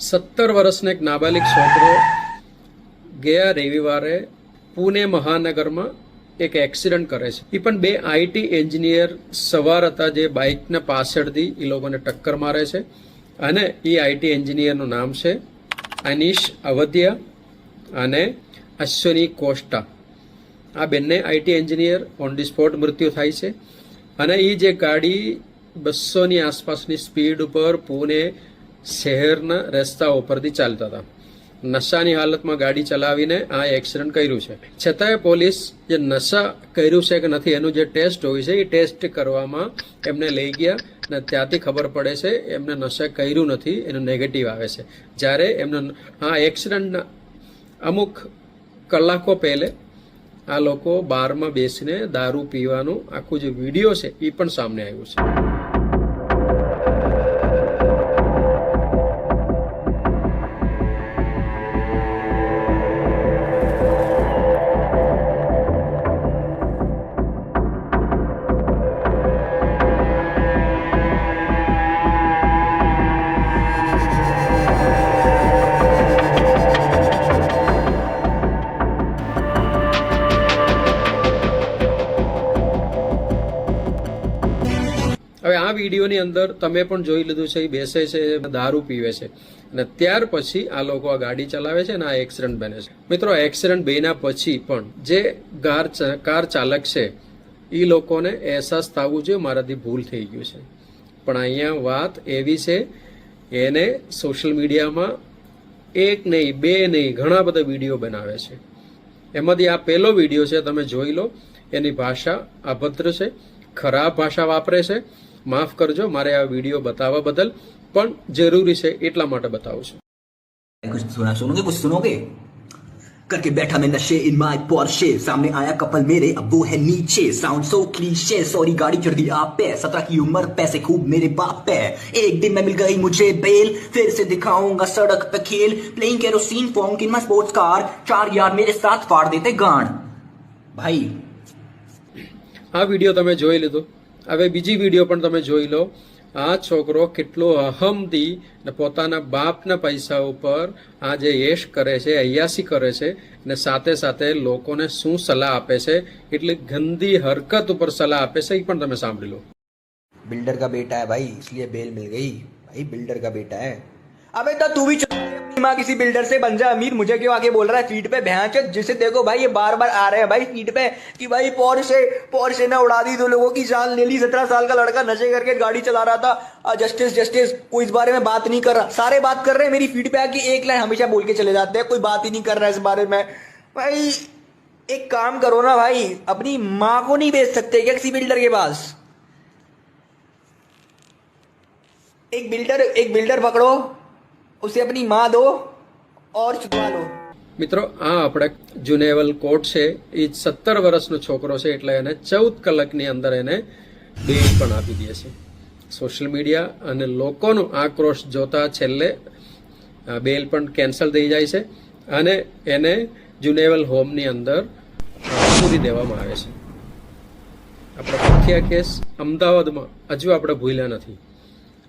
સત્તર વર્ષનો એક નાબાલિક છોકરો ગયા રવિવારે પુણે મહાનગરમાં એક એક્સિડન્ટ કરે છે. એ પણ બે આઈટી એન્જિનિયર સવાર હતા જે બાઇકના પાછળથી એ લોકોને ટક્કર મારે છે અને એ આઈટી એન્જિનિયરનું નામ છે અનીશ અવધિયા અને અશ્વની કોસ્ટા આ બંને IT engineer on the spot મૃત્યુ થાય છે અને એ જે ગાડી બસોની આસપાસની સ્પીડ ઉપર પુણે શહેરના રસ્તા ઉપરથી ચાલતા હતા. નશાની હાલતમાં ગાડી ચલાવીને આ એક્સિડન્ટ કર્યું છે. છતાંય પોલીસ જે નશા કર્યું છે કે નથી, એનું જે ટેસ્ટ હોય છે, એ ટેસ્ટ કરવામાં એમને લઈ ગયા અને ત્યાંથી ખબર પડે છે એમને નશા કર્યું નથી, એનું નેગેટિવ આવે છે. જ્યારે એમને આ એક્સિડન્ટના અમુક કલાકો પહેલે આ લોકો બારમાં બેસીને દારૂ પીવાનું આખું જે વીડિયો છે એ પણ સામે આવ્યું છે. હવે આ વિડીયોની અંદર તમે પણ જોઈ લીધું છે, એ બેસે છે, દારૂ પીવે છે. અને ત્યાર પછી આ લોકો આ ગાડી ચલાવે છે અને આ એક્સિડન્ટ બને છે. મિત્રો એક્સિડન્ટ બેના પછી પણ જે કાર કાર ચાલક છે એ લોકોને અહેસાસ થવું જોઈએ, મારાથી ભૂલ થઈ ગયું છે. પણ અહીંયા વાત એવી છે, એને સોશિયલ મીડિયામાં એક નહીં, બે નહીં, ઘણા બધા વીડિયો બનાવે છે. એમાંથી આ પહેલો વીડિયો છે, તમે જોઈ લો, એની ભાષા અભદ્ર છે, ખરાબ ભાષા વાપરે છે માફ કરજો મારે આ વિડીયો બતાવવા બદલ પણ જરૂરી છે એટલા માટે બતાવું છું कुछ सुना सुनोगे कुछ सुनोगे करके बैठा मैं नशे इन माय पोर्शे सामने आया कपल मेरे अब वो है नीचे साउंड सो क्लीशे सॉरी गाड़ी चढ़ दी आप पे सत्रह की उम्र पैसे खूब मेरे बाप पे एक दिन में मिल गई मुझे बेल फिर से दिखाऊंगा सड़क पे खेल playing kerosene form in my sports car चार यार मेरे साथ फाड़ देते गांड भाई આ વિડીયો તમે જોઈ લીધો હવે બીજી વિડીયો પણ તમે જોઈ લો આ છોકરો કેટલો અહમથી ને પોતાના બાપના પૈસા ઉપર આ જે યશ કરે છે અયાસી કરે છે ને સાથે સાથે લોકોને શું સલાહ આપે છે એટલી ગંદી હરકત ઉપર સલાહ આપે છે એ પણ તમે સાંભળી લો बिल्डर का बेटा है भाई इसलिए बेल मिल गई भाई बिल्डर का बेटा है अबे तो तू भी अपनी माँ किसी बिल्डर से बन जा, अमीर। मुझे क्यों आके बोल रहा है? सीट पे भैंस जिसे देखो भाई, ये बार बार आ रहे हैं भाई सीट पे, कि भाई पोर्शे पोर्शे ने उड़ा दी दो लोगों की जान, ले ली सत्रह साल का लड़का नशे करके गाड़ी चला रहा था। जस्टिस जस्टिस कोई इस बारे में बात नहीं कर रहा। सारे बात कर रहे हैं, मेरी फ़ीड पे आके एक लाइन हमेशा बोल के चले जाते हैं, कोई बात ही नहीं कर रहा है इस बारे में। भाई, एक काम करो ना भाई, अपनी माँ को नहीं बेच सकते क्या किसी बिल्डर के पास? एक बिल्डर एक बिल्डर पकड़ो। उसे अपनी माँ दो और चुकवा लो મિત્રો આ આપણે જુનેવલ કોર્ટ છે એ સત્તર વર્ષનો છોકરો છે એટલે એને ચૌદ કલાકની અંદર એને બેલ પણ આપી દે છે સોશિયલ મીડિયા અને લોકોનો આક્રોશ જોતા છેલ્લે અ, બેલ પણ કેન્સલ થઈ જાય છે અને એને જુનેવલ હોમની અંદર અ, પૂરી દેવામાં આવે છે આપણો મુખ્ય કેસ અમદાવાદમાં હજુ આપણે ભૂલ્યા નથી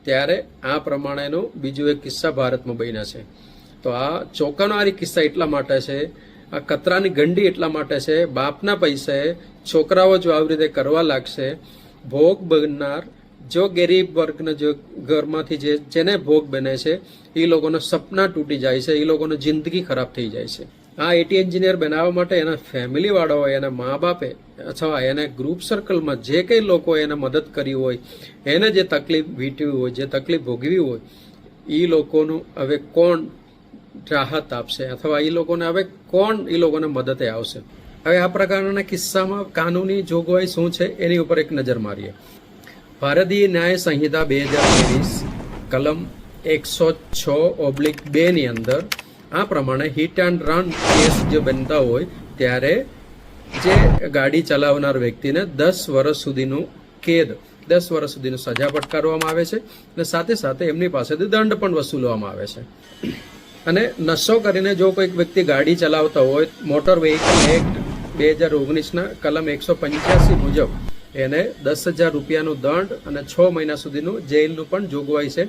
ત્યારે આ પ્રમાણેનો બીજું એક કિસ્સા ભારતમાં બન્યા છે. તો આ ચોંકાવનારી કિસ્સા એટલા માટે છે, આ કતરાની ગંડી એટલા માટે છે, બાપના પૈસે છોકરાઓ જો આવી રીતે કરવા લાગશે, ભોગ બનનાર જો ગરીબ વર્ગના જો ઘરમાંથી જે જેને ભોગ બને છે, એ લોકોના સપના તૂટી જાય છે, એ લોકોની જિંદગી ખરાબ થઈ જાય છે. આ એટી એન્જિનિયર બનાવવા માટે એના ફેમિલી હોય, એના મા બાપે અથવા એને ગ્રુપ સર્કલમાં જે કંઈ લોકો એને મદદ કરી હોય, એને જે તકલીફ વીટવી હોય, જે તકલીફ ભોગવી હોય એ લોકોનું હવે કોણ રાહત આપશે અથવા એ લોકોને હવે કોણ એ લોકોને મદદે આવશે? હવે આ પ્રકારના કિસ્સામાં કાનૂની જોગવાઈ શું છે એની ઉપર એક નજર મારીએ. ભારતીય ન્યાય સંહિતા બે હજાર ત્રેવીસ, કલમ એકસો છ ઓબ્લિક બેની અંદર આ પ્રમાણે હિટ એન્ડ રન કેસ જે બનતા હોય, ત્યારે જે ગાડી ચલાવનાર વ્યક્તિને દસ વર્ષ સુધીનું કેદ, દસ વર્ષ સુધીનું સજા પટકારવામાં આવે છે અને સાથે સાથે એમની પાસેથી દંડ પણ વસૂલવામાં આવે છે. અને નશો કરીને જો કોઈક વ્યક્તિ ગાડી ચલાવતા હોય, મોટર વ્હીકલ એક્ટ બે હજાર ઓગણીસના કલમ એકસો પંચ્યાસી મુજબ એને દસ હજાર રૂપિયાનું દંડ અને છ મહિના સુધીનું જેલનું પણ જોગવાઈ છે.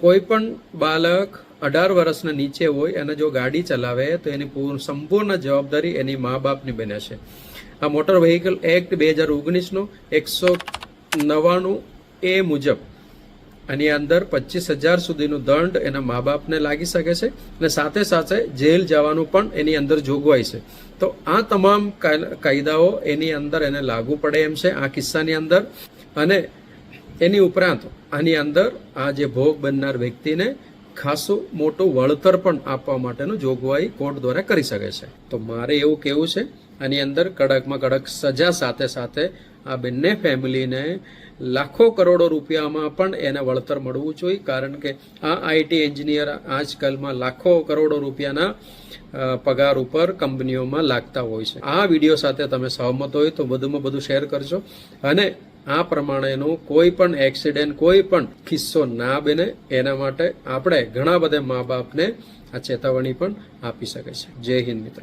કોઈ પણ બાળક અઢાર વર્ષના નીચે હોય અને જો ગાડી ચલાવે, તો એની પૂર્ણ સંપૂર્ણ જવાબદારી એની મા બાપની બને છે. આ મોટર વ્હીકલ એક્ટ બે હજાર ઓગણીસનો એકસો નવ્વાણું એ મુજબ આની અંદર પચીસ હજાર સુધીનું દંડ એના મા બાપને લાગી શકે છે અને સાથે સાથે જેલ જવાનું પણ એની અંદર જોગવાઈ છે. તો આ તમામ કાયદાઓ એની અંદર એને લાગુ પડે એમ છે આ કિસ્સાની અંદર અને એની ઉપરાંત આની અંદર આ જે ભોગ બનનાર વ્યક્તિને ખાસું મોટું વળતર પણ આપવા માટેનું જોગવાઈ કોર્ટ દ્વારા કરી શકે છે. તો મારે એવું કહેવું છે, આની અંદર કડકમાં કડક સજા સાથે સાથે આ બંને ફેમિલીને લાખો કરોડો રૂપિયામાં પણ એને વળતર મળવું જોઈએ, કારણ કે આ આઈટી એન્જિનિયર આજકાલમાં લાખો કરોડો રૂપિયાના પગાર ઉપર કંપનીઓમાં લાગતા હોય છે. આ વીડિયો સાથે તમે સહમત હોય તો વધુમાં વધુ શેર કરજો. અને આ પ્રમાણેનું કોઈ પણ એક્સિડન્ટ કોઈ પણ કિસ્સો ના બને, એના માટે આપણે ઘણા બધા મા બાપને આ ચેતવણી પણ આપી શકે છે. જય હિન્દ મિત્ર.